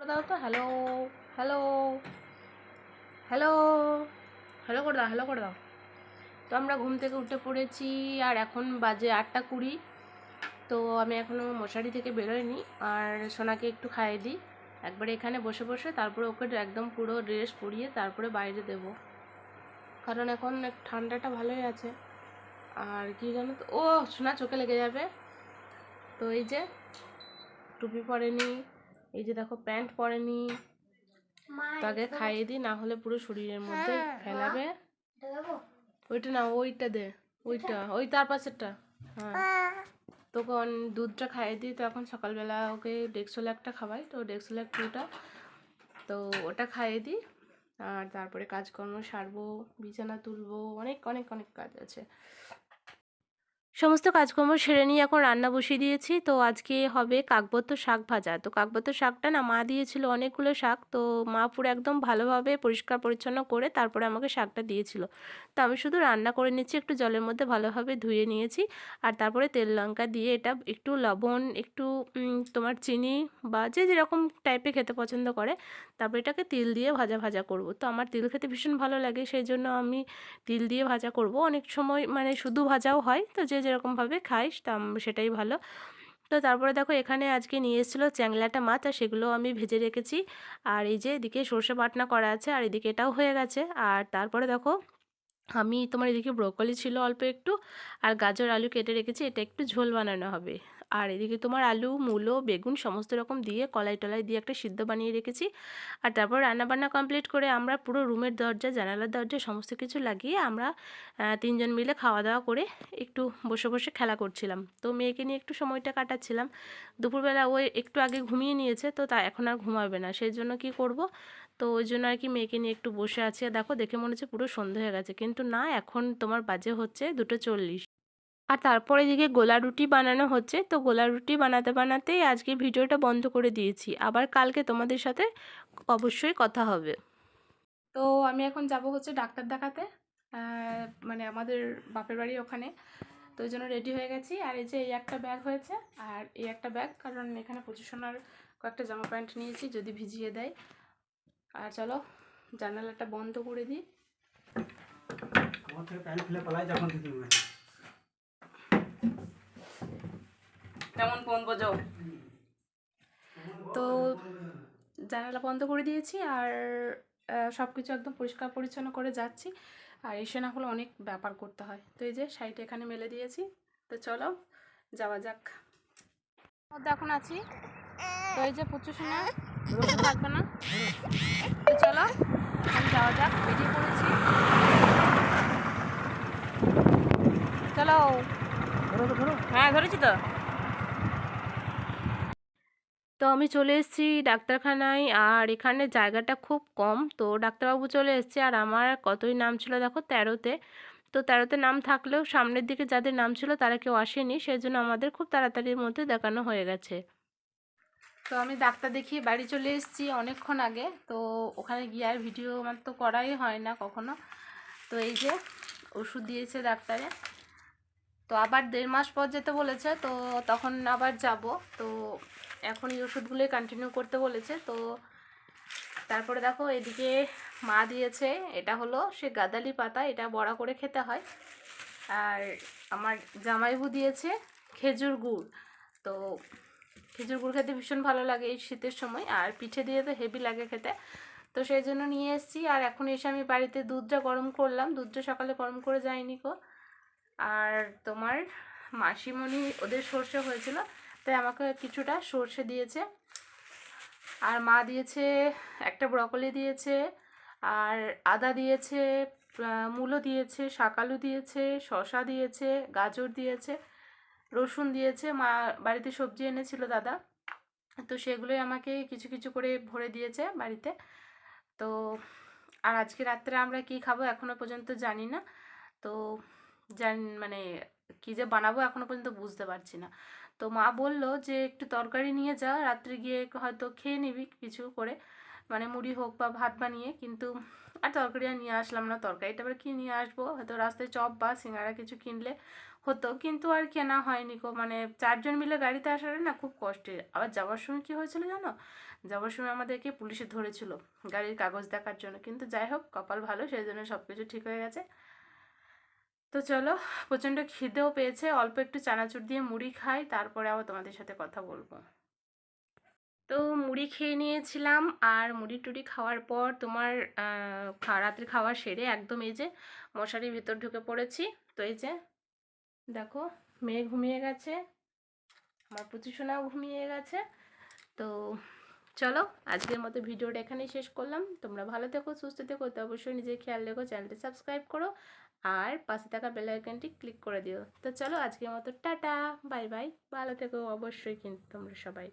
করে দাও তো হ্যালো হ্যালো হ্যালো হ্যালো করে দাও হ্যালো করে দাও তো আমরা ঘুম থেকে উঠে পড়েছি, আর এখন বাজে আটটা কুড়ি। তো আমি এখনও মশারি থেকে বেরোইনি, আর সোনাকে একটু খাইয়ে দিই। একবারে এখানে বসে বসে, তারপরে ওকে একদম পুরো ড্রেস পরিয়ে তারপরে বাইরে দেব। কারণ এখন ঠান্ডাটা ভালোই আছে। আর কি জানো তো? ও সোনা চোখে লেগে যাবে। তো এই যে, টুপি পরেনি। এই যে দেখো প্যান্ট পরেনি। তাকে খাইয়ে দিই না হলে পুরো শরীরের মধ্যে ফেলাবে। ওইটা না ওইটা দে ওইটা ওই তার পাশেরটা হ্যাঁ। তখন দুধটা খাইয়ে দিই তো এখন সকালবেলা ওকে ডেক্সোল একটা খাওয়াই তো ডেক্সোল টুটা তো ওটা খাইয়ে দিই আর তারপরে কাজকর্ম সারবো বিছানা তুলবো অনেক অনেক অনেক কাজ আছে। সমস্ত কাজকর্ম সেরে নিয়ে এখন রান্না বসিয়ে দিয়েছি। তো আজকে হবে কাকবত্ত শাক ভাজা। তো কাকবত্ত শাকটা না মা দিয়েছিল অনেকগুলো শাক। তো মা পুরো একদম ভালোভাবে পরিষ্কার পরিচ্ছন্ন করে তারপরে আমাকে শাকটা দিয়েছিল। তো আমি শুধু রান্না করে নিচ্ছি, একটু জলের মধ্যে ভালোভাবে ধুয়ে নিয়েছি। আর তারপরে তেল লঙ্কা দিয়ে এটা একটু লবণ, একটু তোমার চিনি বা যে যেরকম টাইপে খেতে পছন্দ করে, তারপরে এটাকে তিল দিয়ে ভাজা ভাজা করব। তো আমার তিল খেতে ভীষণ ভালো লাগে, সেই জন্য আমি তিল দিয়ে ভাজা করব। অনেক সময় মানে শুধু ভাজাও হয়, তো যে যেরকমভাবে তা সেটাই ভালো। তো তারপরে দেখো এখানে আজকে নিয়ে এসেছিল চ্যাংলাটা মাছ, আর সেগুলো আমি ভেজে রেখেছি। আর এই যে এদিকে সর্ষে বাটনা করা আছে, আর এদিকে এটাও হয়ে গেছে। আর তারপরে দেখো, আমি তোমার এদিকে ব্রোকলি ছিল অল্প একটু, আর গাজর, আলু কেটে রেখেছি, এটা একটু ঝোল বানানো হবে। আর এদিকে তোমার আলু, মূলো, বেগুন সমস্ত রকম দিয়ে কলাই টলাই দিয়ে একটা সিদ্ধ বানিয়ে রেখেছি। আর তারপর রান্নাবান্না কমপ্লিট করে আমরা পুরো রুমের দরজা, জানালার দরজা সমস্ত কিছু লাগিয়ে আমরা তিনজন মিলে খাওয়া দাওয়া করে একটু বসে বসে খেলা করছিলাম। তো মেয়েকে নিয়ে একটু সময়টা কাটাচ্ছিলাম। দুপুরবেলা ও একটু আগে ঘুমিয়ে নিয়েছে, তো তা এখন আর ঘুমাবে না। সেই জন্য কি করব? তো ওই জন্য আর কি মেয়েকে নিয়ে একটু বসে আছি। দেখো, দেখে মনে হচ্ছে পুরো সন্ধে হয়ে গেছে। কিন্তু না, এখন তোমার বাজে হচ্ছে দুটো চল্লিশ। আর তারপরে এদিকে গোলা রুটি বানানো হচ্ছে। তো গোলা রুটি বানাতে বানাতেই আজকে ভিডিওটা বন্ধ করে দিয়েছি। আবার কালকে তোমাদের সাথে অবশ্যই কথা হবে। তো আমি এখন যাব হচ্ছে ডাক্তার দেখাতে মানে আমাদের বাপের বাড়ি ওখানে। তো ওই জন্য রেডি হয়ে গেছি। আর এই যে এই একটা ব্যাগ হয়েছে আর এই একটা ব্যাগ কারণ এখানে পঁচিশ সোনার কয়েকটা জামা প্যান্ট নিয়েছি যদি ভিজিয়ে দেয়। আর চলো জানালাটা বন্ধ করে দিই আমার থেকে প্যান্ট খুলে পালাই যখন থেকে মনে হয়। কেমন ফোন বোঝো? তো জানালা বন্ধ করে দিয়েছি আর সব কিছু একদম পরিষ্কার পরিচ্ছন্ন করে যাচ্ছি। আর এসে না হলে অনেক ব্যাপার করতে হয়। তো এই যে শাড়িটা এখানে মেলে দিয়েছি। তো চলো যাওয়া যাক। মধ্যে এখন আছি। তো এই যে প্রচুর সময় থাকবে না। তো চলো এখন যাওয়া যাক বেরিয়ে পড়েছি। চলো। হ্যাঁ ধরেছি তো। তো আমি চলে এসেছি ডাক্তারখানায় আর এখানে জায়গাটা খুব কম। তো ডাক্তারবাবু চলে এসেছে আর আমার কতই নাম ছিল দেখো তেরোতে। তো তেরোতে নাম থাকলেও সামনের দিকে যাদের নাম ছিল তারা কেউ আসেনি। সেই জন্য আমাদের খুব তাড়াতাড়ির মধ্যে দেখানো হয়ে গেছে। তো আমি ডাক্তার দেখিয়ে বাড়ি চলে এসেছি অনেকক্ষণ আগে। তো ওখানে গিয়ে আর ভিডিও আমার তো করাই হয় না কখনো। তো এই যে ওষুধ দিয়েছে ডাক্তারে। তো আবার দেড় মাস পর যেতে বলেছে, তো তখন আবার যাব। তো এখন এই ওষুধগুলোই কন্টিনিউ করতে বলেছে, তো তারপরে দেখো এদিকে মা দিয়েছে, এটা হলো সে গাদালি পাতা, এটা বড়া করে খেতে হয়। আর আমার জামাইবু দিয়েছে খেজুর গুড়। তো খেজুর গুড় খেতে ভীষণ ভালো লাগে এই শীতের সময়, আর পিঠে দিয়ে তো হেভি লাগে খেতে। তো সেই জন্য নিয়ে এসেছি, আর এখন এসে আমি বাড়িতে দুধটা গরম করলাম। দুধটা সকালে গরম করে যায়নি কো আর তোমার মাসিমণি ওদের সর্ষে হয়েছিল, তাই আমাকে কিছুটা সর্ষে দিয়েছে। আর মা দিয়েছে একটা ব্রকলি দিয়েছে, আর আদা দিয়েছে মূলো দিয়েছে শাকালু দিয়েছে, শসা দিয়েছে, গাজর দিয়েছে, রসুন দিয়েছে। মা বাড়িতে সবজি এনেছিল দাদা, তো সেগুলোই আমাকে কিছু কিছু করে ভরে দিয়েছে বাড়িতে। তো আর আজকে রাত্রে আমরা কি খাব এখনও পর্যন্ত জানি না। তো জান মানে কী যে বানাবো এখনও পর্যন্ত বুঝতে পারছি না। তো মা বলল যে, একটু তরকারি নিয়ে যা, রাত্রে গিয়ে হয়তো খেয়ে নিবি কিছু করে। মানে মুড়ি হোক বা ভাত বানিয়ে, কিন্তু আর তরকারি আর নিয়ে আসলাম না। তরকারিটা আবার কি নিয়ে আসব? হয়তো রাস্তায় চপ বা সিঙ্গারা কিছু কিনলে হতো। কিন্তু আর কেনা হয়নি কো মানে চারজন মিলে গাড়িতে আসার না খুব কষ্টের। আবার যাওয়ার সময় কী হয়েছিল জানো? যাওয়ার সময় আমাদেরকে পুলিশে ধরেছিল গাড়ির কাগজ দেখার জন্য। কিন্তু যাই হোক, কপাল ভালো, সেই জন্য সব কিছু ঠিক হয়ে গেছে। তো চলো, প্রচণ্ড খিদেও পেয়েছে। অল্প একটু চানাচুর দিয়ে মুড়ি খাই, তারপরে আবার তোমাদের সাথে কথা বলব। তো মুড়ি খেয়ে নিয়েছিলাম, আর মুড়ি টুড়ি খাওয়ার পর তোমার রাত্রে খাওয়া সেরে একদম এই যে মশারির ভিতর ঢুকে পড়েছি। তো এই যে, দেখো মেয়ে ঘুমিয়ে গেছে, আমার পুচু সোনাও ঘুমিয়ে গেছে। তো চলো, আজকের মতো ভিডিওটা এখানেই শেষ করলাম। তোমরা ভালো থেকো, সুস্থ থেকো, তো অবশ্যই নিজের খেয়াল রেখো, চ্যানেলটি সাবস্ক্রাইব করো আর পাশে থাকা বেল আইকনটি ক্লিক করে দিও। তো চলো আজকের মতো টাটা বাই বাই ভালো থেকো অবশ্যই কিন্তু তোমরা সবাই।